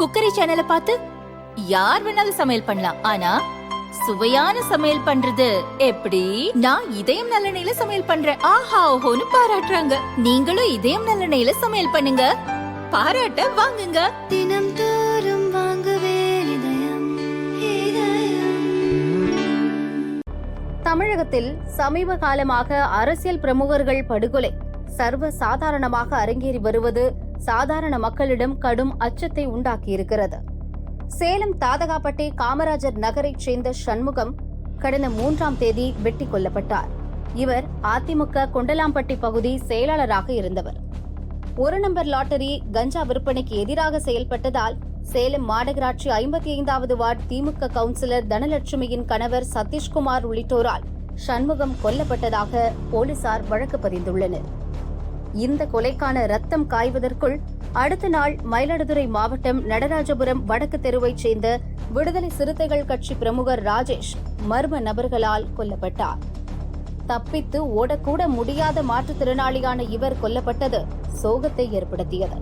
Cookery சேனலை பார்த்து யார் வேணாலும் சமையல் பண்ணலாம். ஆனா சுவையான சமையல் பண்றது எப்படி? நான் இதயம் நல்லெண்ணெயில சமையல் பண்றேன். ஆஹா ஓஹோன்னு பாராட்டுறாங்க. நீங்களும் இதயம் நல்லெண்ணெயில சமையல் பண்ணுங்க. பாராட்ட வாங்குங்க. தினம் தோறும் வாங்குவே இதயம் இதயம். தமிழகத்தில் சமீப காலமாக அரசியல் பிரமுகர்கள் படுகொலை. சர்வ சாதாரணமாக அரங்கேறி வருவது சாதாரண மக்களிடம் கடும் அச்சத்தை உண்டாக்கியிருக்கிறது. சேலம் தாதகாப்பட்டி காமராஜர் நகரைச் சேர்ந்த சண்முகம் கடந்த மூன்றாம் தேதி வெட்டி கொல்லப்பட்டார் இவர் அதிமுக கொண்டலாம்பட்டி பகுதி செயலாளராக இருந்தவர். ஒரு நம்பர் லாட்டரி கஞ்சா விற்பனைக்கு எதிராக செயல்பட்டதால் சேலம் மாநகராட்சி ஐம்பத்தி ஐந்தாவது வார்டு திமுக கவுன்சிலர் தனலட்சுமியின் கணவர் சதீஷ்குமார் உள்ளிட்டோரால் சண்முகம் கொல்லப்பட்டதாக போலீசார் வழக்கு பதிந்துள்ளனர். இந்த கொலைக்கான ரத்தம் காய்வதற்குள் அடுத்த நாள் மயிலாடுதுறை மாவட்டம் நடராஜபுரம் வடக்கு தெருவைச் சேர்ந்த விடுதலை சிறுத்தைகள் கட்சி பிரமுகர் ராஜேஷ் மர்ம நபர்களால் கொல்லப்பட்டார். தப்பித்து ஓடக்கூட முடியாத மாற்றுத்திறனாளியான இவர் கொல்லப்பட்டது சோகத்தை ஏற்படுத்தியது.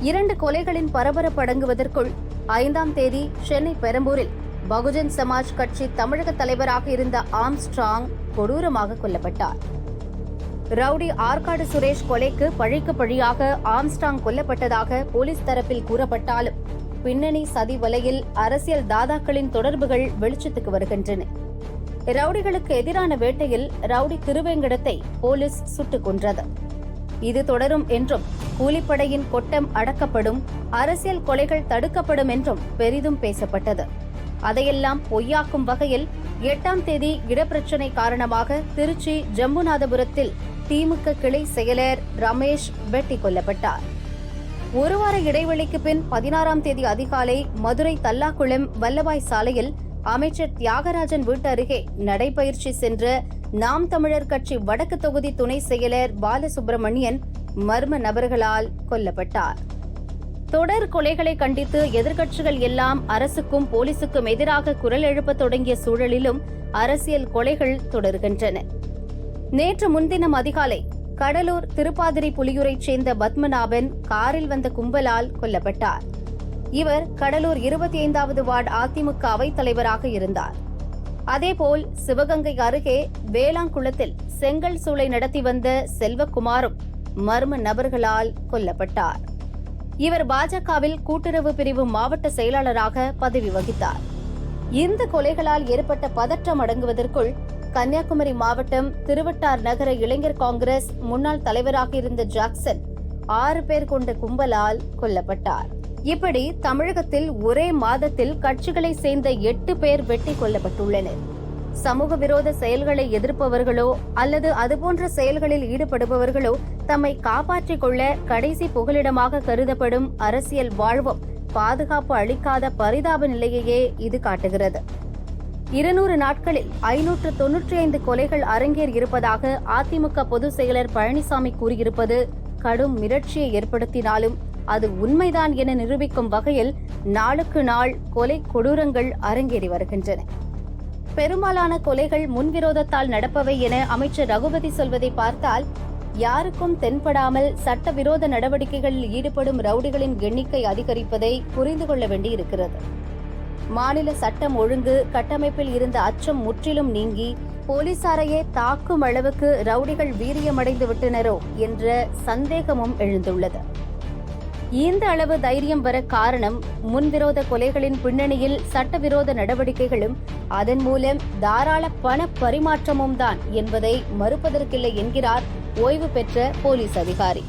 இரண்டு கொலைகளின் பரபரப்பு அடங்குவதற்குள் ஐந்தாம் தேதி சென்னை பெரம்பூரில் பகுஜன் சமாஜ் கட்சி தமிழக தலைவராக இருந்த ஆம்ஸ்ட்ராங் கொடூரமாக கொல்லப்பட்டார். ரவுடி ஆற்காடு சுரேஷ் கொலைக்கு பழிக்கு பழியாக ஆம்ஸ்டாங் கொல்லப்பட்டதாக போலீஸ் தரப்பில் கூறப்பட்டாலும் பின்னணி சதி வலையில் அரசியல் தாதாக்களின் தொடர்புகள் வெளிச்சத்துக்கு வருகின்றன. ரவுடிகளுக்கு எதிரான வேட்டையில் ரவுடி திருவேங்கடத்தை போலீஸ் சுட்டுக் கொன்றது. இது தொடரும் என்றும் கூலிப்படையின் கொட்டம் அடக்கப்படும் அரசியல் கொலைகள் தடுக்கப்படும் என்றும் பெரிதும் பேசப்பட்டது. அதையெல்லாம் பொய்யாக்கும் வகையில் எட்டாம் தேதி இடப்பிரச்சினை காரணமாக திருச்சி ஜம்புநாதபுரத்தில் திமுக கிளை செயலர் ரமேஷ் வெட்டி கொல்லப்பட்டார். ஒரு வார இடைவெளிக்கு பின் பதினாறாம் தேதி அதிகாலை மதுரை தல்லாக்குளம் வல்லபாய் சாலையில் அமைச்சர் தியாகராஜன் வீட்டு அருகே நடைபயிற்சி சென்ற நாம் தமிழர் கட்சி வடக்கு தொகுதி துணை செயலர் பாலசுப்பிரமணியன் மர்ம நபர்களால் கொல்லப்பட்டார். தொடர் கொலைகளை கண்டித்து எதிர்க்கட்சிகள் எல்லாம் அரசுக்கும் போலீசுக்கும் எதிராக குரல் எழுப்பத் தொடங்கிய சூழலிலும் அரசியல் கொலைகள் தொடர்கின்றன. நேற்று முன்தினம் அதிகாலை கடலூர் திருப்பாதிரி புலியூரைச் சேர்ந்த பத்மநாபன் காரில் வந்த கும்பலால் கொல்லப்பட்டார். இவர் கடலூர் இருபத்தி ஐந்தாவது வார்டு அதிமுக அவைத் தலைவராக இருந்தார். அதேபோல் சிவகங்கை அருகே வேளாங்குளத்தில் செங்கல் சூளை நடத்தி வந்த செல்வக்குமாரும் மர்ம நபர்களால் கொல்லப்பட்டார். இவர் பாஜகவில் கூட்டுறவு பிரிவு மாவட்ட செயலாளராக பதவி வகித்தார். இந்த கொலைகளால் ஏற்பட்ட பதற்றம் அடங்குவதற்குள் கன்னியாகுமரி மாவட்டம் திருவட்டார் நகர இளைஞர் காங்கிரஸ் முன்னாள் தலைவராக இருந்த ஜாக்சன் ஆறு பேர் கொண்ட கும்பலால் கொல்லப்பட்டார். இப்படி தமிழகத்தில் ஒரே மாதத்தில் கட்சிகளை சேர்ந்த எட்டு பேர் வெட்டி கொல்லப்பட்டுள்ளனர். சமூக விரோத செயல்களை எதிர்ப்பவர்களோ அல்லது அதுபோன்ற செயல்களில் ஈடுபடுபவர்களோ தம்மை காப்பாற்றிக் கொள்ள கடைசி புகலிடமாக கருதப்படும் அரசியல் வாழ்வும் பாதுகாப்பு அளிக்காத பரிதாப நிலையையே இது காட்டுகிறது. இருநூறு நாட்களில் ஐநூற்று தொன்னூற்றி ஐந்து கொலைகள் அரங்கேறி இருப்பதாக அதிமுக பொதுச் செயலர் பழனிசாமி கூறியிருப்பது கடும் மிரட்சியை ஏற்படுத்தினாலும் அது உண்மைதான் என நிரூபிக்கும் வகையில் நாளுக்கு நாள் கொலை கொடூரங்கள் அரங்கேறி வருகின்றன. பெரும்பாலான கொலைகள் முன்விரோதத்தால் நடப்பவை என அமைச்சர் ரகுபதி சொல்வதை பார்த்தால் யாருக்கும் தென்படாமல் சட்டவிரோத நடவடிக்கைகளில் ஈடுபடும் ரவுடிகளின் எண்ணிக்கை அதிகரிப்பதை புரிந்து கொள்ள வேண்டியிருக்கிறது. மாநில சட்டம் ஒழுங்கு கட்டமைப்பில் இருந்த அச்சம் முற்றிலும் நீங்கி போலீசாரையே தாக்கும் அளவுக்கு ரவுடிகள் வீரியமடைந்து விட்டனரோ என்ற சந்தேகமும் எழுந்துள்ளது. இந்த அளவு தைரியம் வர காரணம் முன்விரோத கொலைகளின் பின்னணியில் சட்டவிரோத நடவடிக்கைகளும் அதன் மூலம் தாராள பண பரிமாற்றமும் தான் என்பதை மறுப்பதற்கில்லை என்கிறார் ஓய்வு பெற்ற போலீஸ் அதிகாரி.